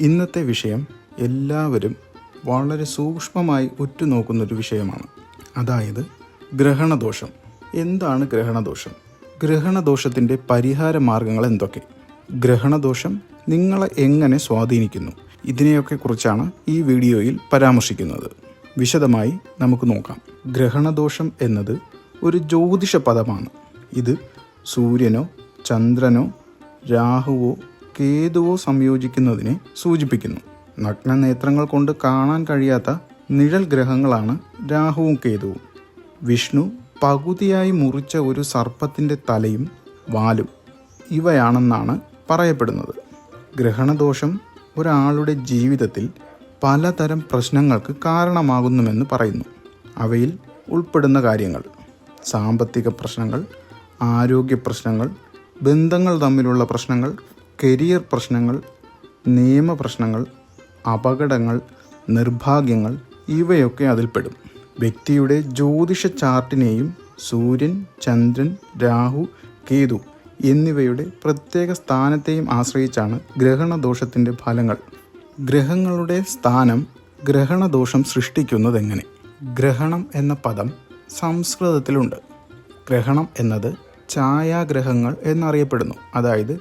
ഇന്നത്തെ വിഷയം എല്ലാവരും വളരെ സൂക്ഷ്മമായി ഉറ്റുനോക്കുന്നൊരു വിഷയമാണ്. അതായത് ഗ്രഹണദോഷം. എന്താണ് ഗ്രഹണദോഷം? ഗ്രഹണദോഷത്തിന്റെ പരിഹാര മാർഗങ്ങൾ എന്തൊക്കെ? ഗ്രഹണദോഷം നിങ്ങളെ എങ്ങനെ സ്വാധീനിക്കുന്നു? ഇതിനെയൊക്കെ കുറിച്ചാണ് ഈ വീഡിയോയിൽ പരാമർശിക്കുന്നത്. വിശദമായി നമുക്ക് നോക്കാം. ഗ്രഹണദോഷം എന്നത് ഒരു ജ്യോതിഷ പദമാണ്. ഇത് സൂര്യനോ ചന്ദ്രനോ രാഹുവോ കേതുവോ സംയോജിക്കുന്നതിനെ സൂചിപ്പിക്കുന്നു. നഗ്ന നേത്രങ്ങൾ കൊണ്ട് കാണാൻ കഴിയാത്ത നിഴൽ ഗ്രഹങ്ങളാണ് രാഹുവും കേതുവും. വിഷ്ണു പകുതിയായി മുറിച്ച ഒരു സർപ്പത്തിന്റെ തലയും വാലും ഇവയാണെന്നാണ് പറയപ്പെടുന്നത്. ഗ്രഹണദോഷം ഒരാളുടെ ജീവിതത്തിൽ പലതരം പ്രശ്നങ്ങൾക്ക് കാരണമാകുന്നുവെന്ന് പറയുന്നു. അവയിൽ ഉൾപ്പെടുന്ന കാര്യങ്ങൾ. സാമ്പത്തിക പ്രശ്നങ്ങൾ ആരോഗ്യ പ്രശ്നങ്ങൾ ബന്ധങ്ങൾ തമ്മിലുള്ള പ്രശ്നങ്ങൾ കരിയർ പ്രശ്നങ്ങൾ നിയമപ്രശ്നങ്ങൾ അപകടങ്ങൾ നിർഭാഗ്യങ്ങൾ ഇവയൊക്കെ അതിൽപ്പെടും. വ്യക്തിയുടെ ജ്യോതിഷ ചാർട്ടിനെയും സൂര്യൻ ചന്ദ്രൻ രാഹു കേതു എന്നിവയുടെ പ്രത്യേക സ്ഥാനത്തെയും ആശ്രയിച്ചാണ് ഗ്രഹണദോഷത്തിന്റെ ഫലങ്ങൾ. ഗ്രഹങ്ങളുടെ സ്ഥാനം ഗ്രഹണദോഷം സൃഷ്ടിക്കുന്നതെങ്ങനെ? ഗ്രഹണം എന്ന പദം സംസ്കൃതത്തിലുണ്ട്. ഗ്രഹണം എന്നത് ഛായാഗ്രഹങ്ങൾ എന്നറിയപ്പെടുന്നു. അതായത്